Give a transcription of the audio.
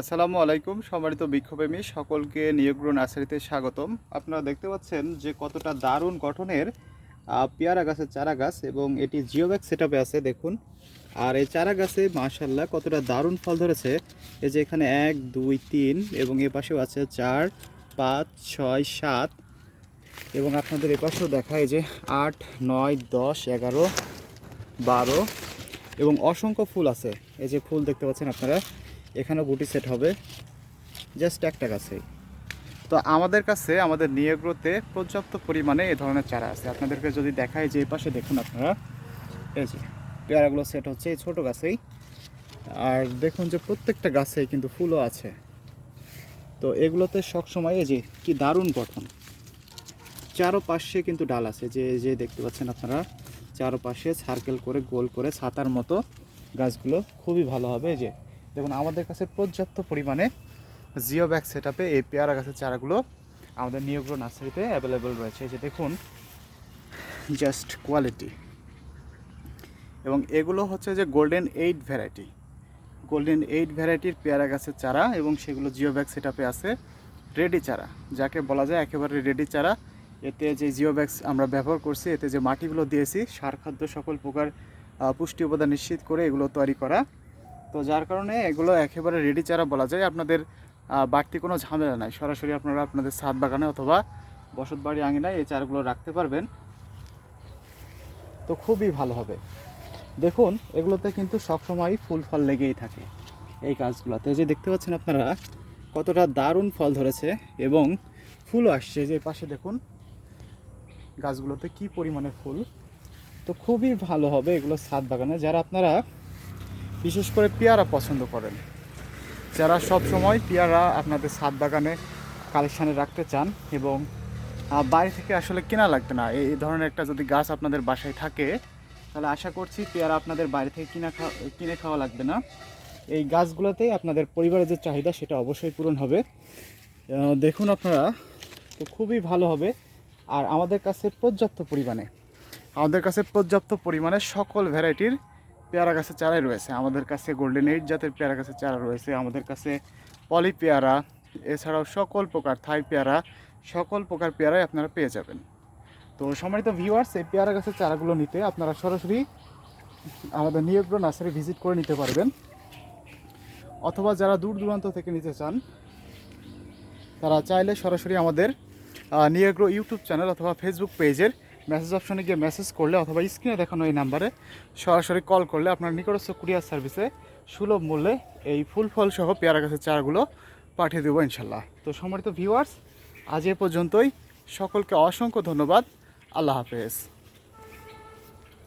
আসসালামু আলাইকুম, সম্মানিত বৃক্ষপ্রেমী সকলকে নিয়োগ্র নার্সারিতে স্বাগতম। আপনারা দেখতে পাচ্ছেন যে কতটা দারুণ গঠনের পেয়ারা গাছের চারা গাছ এবং এটি জিওব্যাগ সেটআপে আছে, দেখুন। আর এই চারা গাছে মাশাল্লাহ কতটা দারুণ ফল ধরেছে। এই যে এখানে এক, দুই, তিন এবং এ পাশেও আছে চার, পাঁচ, ছয়, সাত এবং আপনাদের এ পাশেও দেখায় যে আট, নয়, দশ, এগারো, বারো এবং অসংখ্য ফুল আছে। এই যে ফুল দেখতে পাচ্ছেন আপনারা। এখানেও গুটি সেট হবে। জাস্ট একটা গাছেই। তো আমাদের কাছে, আমাদের নিয়োগ্রতে পর্যাপ্ত পরিমাণে এই ধরনের চারা আছে। আপনাদেরকে যদি দেখায় যে পাশে দেখুন আপনারা। এই যে, পেয়ারাগুলো সেট হচ্ছে এই ছোটো গাছেই। আর দেখুন যে প্রত্যেকটা গাছেই কিন্তু ফুলও আছে। তো এগুলোতে সবসময় এই যে, কি দারুণ গঠন। চারোপাশে কিন্তু ডাল আছে। যে যে দেখতে পাচ্ছেন আপনারা, চারোপাশে সার্কেল করে গোল করে ছাতার মতো গাছগুলো। খুবই ভালো হবে যে দেখুন, আমাদের কাছে পর্যাপ্ত পরিমাণে জিও ব্যাগ সেট আপে এই পেয়ারা গাছের চারাগুলো আমাদের নিয়োগ্র নার্সারিতে অ্যাভেলেবেল রয়েছে। যে দেখুন জাস্ট কোয়ালিটি এবং এগুলো হচ্ছে যে golden eight variety golden eight ভ্যারাইটির পেয়ারা গাছের চারা এবং সেগুলো জিও ব্যাগ সেট আপে আছে রেডি চারা। যাকে বলা যায় একেবারে রেডি চারা। এতে যে জিও ব্যাগস আমরা ব্যবহার করছি, এতে যে মাটিগুলো দিয়েছি, সার, খাদ্য সকল প্রকার পুষ্টি উপাদান নিশ্চিত করে এগুলো তৈরি করা তো যার কারণে এগুলো একেবারে রেডি চারা বলা যায়। আপনাদের বাড়তি কোনো ঝামেলা নাই। সরাসরি আপনারা আপনাদের ছাদ বাগানে অথবা বসত বাড়ি আঙিনায় এই চারাগুলো রাখতে পারবেন। তো খুবই ভালো হবে। দেখুন, এগুলোতে কিন্তু সবসময় ফুল ফল লেগেই থাকে এই গাছগুলোতে। যে দেখতে পাচ্ছেন আপনারা, কতটা দারুণ ফল ধরেছে এবং ফুলও আসছে। যে পাশে দেখুন, গাছগুলোতে কি পরিমাণে ফুল। তো খুবই ভালো হবে এগুলো ছাদ বাগানে। যারা আপনারা বিশেষ করে পেয়ারা পছন্দ করেন। যারা সব সময় পেয়ারা আপনাদের ছাদ বাগানে কালেকশানে রাখতে চান এবং বাইরে থেকে আসলে কেনা লাগবে না এই এই ধরনের একটা যদি গাছ আপনাদের বাসায় থাকে, তাহলে আশা করছি পেয়ারা আপনাদের বাইরে থেকে কিনা খাওয়া কিনে খাওয়া লাগবে না। এই গাছগুলোতেই আপনাদের পরিবারের যে চাহিদা সেটা অবশ্যই পূরণ হবে। দেখুন আপনারা, তো খুবই ভালো হবে। আর আমাদের কাছে পর্যাপ্ত পরিমাণে, আমাদের কাছে পর্যাপ্ত পরিমাণে সকল ভ্যারাইটির পেয়ারা গাছের চারাই রয়েছে। আমাদের কাছে গোল্ডেন এইট জাতের পেয়ারা গাছের চারা রয়েছে। আমাদের কাছে পলি পেয়ারা, এছাড়াও সকল প্রকার থাই পেয়ারা, সকল প্রকার পেয়ারাই আপনারা পেয়ে যাবেন। তো সম্মানিত ভিউয়ার্স এই পেয়ারা গাছের চারাগুলো নিতে আপনারা সরাসরি আমাদের নিয়োগ্র নার্সারি ভিজিট করে নিতে পারবেন। অথবা যারা দূর দূরান্ত থেকে নিতে চান, তারা চাইলে সরাসরি আমাদের নিয়োগ্র ইউটিউব চ্যানেল অথবা ফেসবুক পেজের মেসেজ অপশনে গিয়ে মেসেজ করলে অথবা স্ক্রিনে দেখানো এই নাম্বারে সরাসরি কল করলে আপনার নিকটস্থ কুরিয়ার সার্ভিসে সুলভ মূল্যে এই ফুল ফল সহ পেয়ারা গাছের চারাগুলো পাঠিয়ে দেবো ইনশাল্লাহ তো সম্মানিত ভিউয়ার্স আজ এ পর্যন্তই। সকলকে অসংখ্য ধন্যবাদ। আল্লাহ হাফেজ।